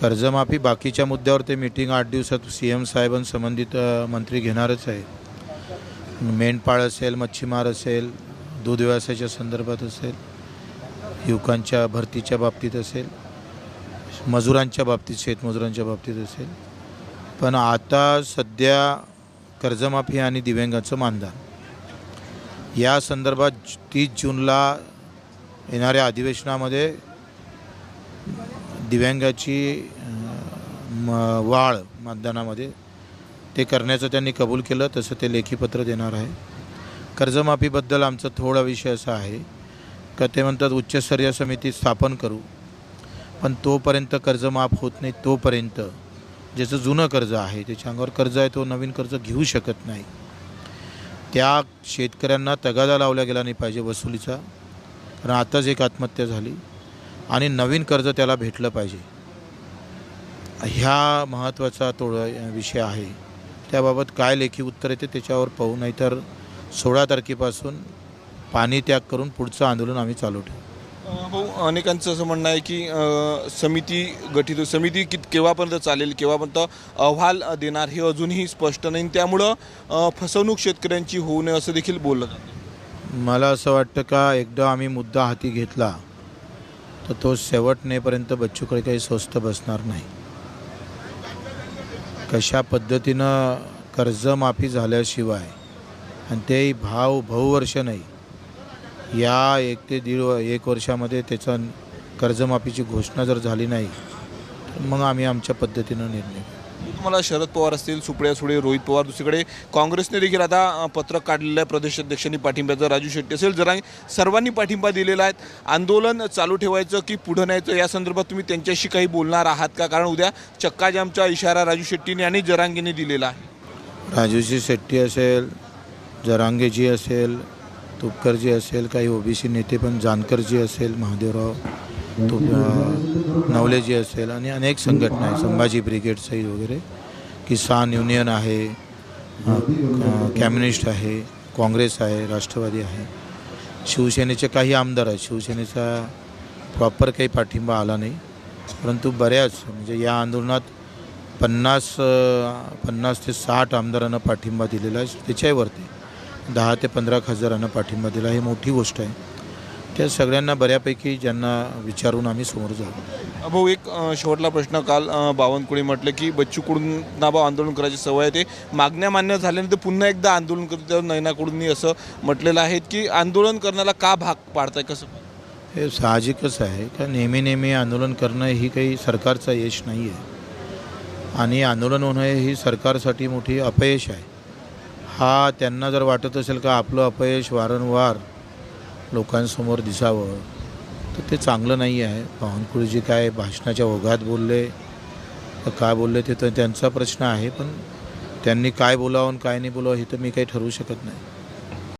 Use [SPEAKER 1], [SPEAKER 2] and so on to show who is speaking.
[SPEAKER 1] कर्जमाफी बाकीच्या मुद्द्यावर ते मिटिंग आठ दिवसात सी एम साहेबां संबंधित मंत्री घेणारच आहे मेंढपाळ असेल मच्छीमार असेल दूध व्यवसायाच्या संदर्भात असेल युवकांच्या भरतीच्या बाबतीत असेल मजुरांच्या बाबतीत शेतमजुरांच्या बाबतीत असेल. पण आता सध्या कर्जमाफी आणि दिव्यांगाचं मानधन. या संदर्भात तीस जूनला येणाऱ्या अधिवेशनामध्ये दिव्यांगाची म- वाढ मतदानामध्ये ते करण्याचं त्यांनी कबूल केलं तसं ते लेखीपत्र देणार आहे. कर्जमाफीबद्दल आमचा थोडा विषय असा आहे का ते म्हणतात उच्चस्तरीय समिती स्थापन करू पण तोपर्यंत कर्ज माफ होत नाही तोपर्यंत. ज्याचं जुनं कर्ज आहे त्याच्या अंगावर कर्ज आहे तो नवीन कर्ज घेऊ शकत नाही. त्या शेतकऱ्यांना तगादा लावला गेला नाही पाहिजे वसुलीचा. कारण आताच एक आत्महत्या झाली. आणि नवीन कर्ज त्याला भेटलं पाहिजे. ह्या महत्त्वाचा तो विषय आहे. त्याबाबत काय लेखी उत्तर येते त्याच्यावर पाहू. नाहीतर सोळा तारखेपासून पाणी त्याग करून पुढचं आंदोलन आम्ही चालू ठेवू.
[SPEAKER 2] भाऊ अनेकांचं असं म्हणणं आहे की समिती गठीत. समिती कित केव्हापर्यंत चालेल केव्हापर्यंत अहवाल देणार हे अजूनही स्पष्ट नाही. त्यामुळं फसवणूक शेतकऱ्यांची होऊ नये असं देखील बोललं जातं.
[SPEAKER 1] मला असं वाटतं का एकदा आम्ही मुद्दा हाती घेतला तर तो शेवटनेपर्यंत बच्चूकडे काही स्वस्त बसणार नाही कशा पद्धतीनं कर्जमाफी झाल्याशिवाय आणि तेही भाव बहुवर्ष नाही या एक ते दीड व- एक वर्षामध्ये त्याचा कर्जमाफीची घोषणा जर झाली नाही तर मग आम्ही आमच्या पद्धतीनं निर्णय घेऊ.
[SPEAKER 2] तुम्हाला शरद पवार असतील सुप्रिया सुळे रोहित पवार दुसरीकडे काँग्रेसने देखील आता पत्रक काढलेलं आहे. प्रदेशाध्यक्षांनी पाठिंब्याचं राजू शेट्टी असेल. जरा सर्वांनी पाठिंबा दिलेला आहे. आंदोलन चालू ठेवायचं की पुढं न्यायचं या संदर्भात तुम्ही त्यांच्याशी काही बोलणार आहात का? कारण उद्या चक्काजामचा इशारा राजू शेट्टीने आणि जरांगीने दिलेला आहे.
[SPEAKER 1] राजूजी शेट्टी असेल जरांगेजी असेल तुपकरजी असेल काही ओबीसी नेते पण जानकरजी असेल महादेवराव तो नवलेजी असेल आणि अनेक संघटना आहे संभाजी ब्रिगेड सहित वगैरे. किसान युनियन आहे कम्युनिस्ट आहे काँग्रेस आहे राष्ट्रवादी आहे. शिवसेनेचे काही आमदार आहेत. शिवसेनेचा प्रॉपर काही पाठिंबा आला नाही. परंतु बऱ्याच म्हणजे या आंदोलनात पन्नास पन्नास ते साठ आमदारांना पाठिंबा दिलेला आहे. त्याच्यावरती दहा ते पंधरा खासदारांना पाठिंबा दिला ही मोठी गोष्ट आहे. त्या सगळ्यांना बऱ्यापैकी ज्यांना विचारून आम्ही समोर जाऊ.
[SPEAKER 2] भाऊ एक शेवटला प्रश्न काल बावनकुळे म्हटलं की बच्चू कडूंना बा आंदोलन करायची सवय आहे. ते मागण्या मान्य झाल्यानंतर पुन्हा एकदा आंदोलन करते नैना कडूंनी असं म्हटलेलं आहे की आंदोलन करण्याला का भाग पाडताय कसं?
[SPEAKER 1] हे साहजिकच आहे का नेहमी नेहमी आंदोलन करणं ही काही सरकारचा यश नाही आहे. आणि आंदोलन होणं ही सरकारसाठी मोठी अपयश आहे. हा त्यांना जर वाटत असेल का आपलं अपयश वारंवार लोकांसमोर दिसावं. तर ते चांगलं नाही आहे बावनकुळेजी काय भाषणाच्या ओघात बोलले का काय बोलले ते तर त्यांचा प्रश्न आहे पण त्यांनी काय बोलावं आणि काय नाही बोलावं हे तर मी काही ठरवू शकत नाही.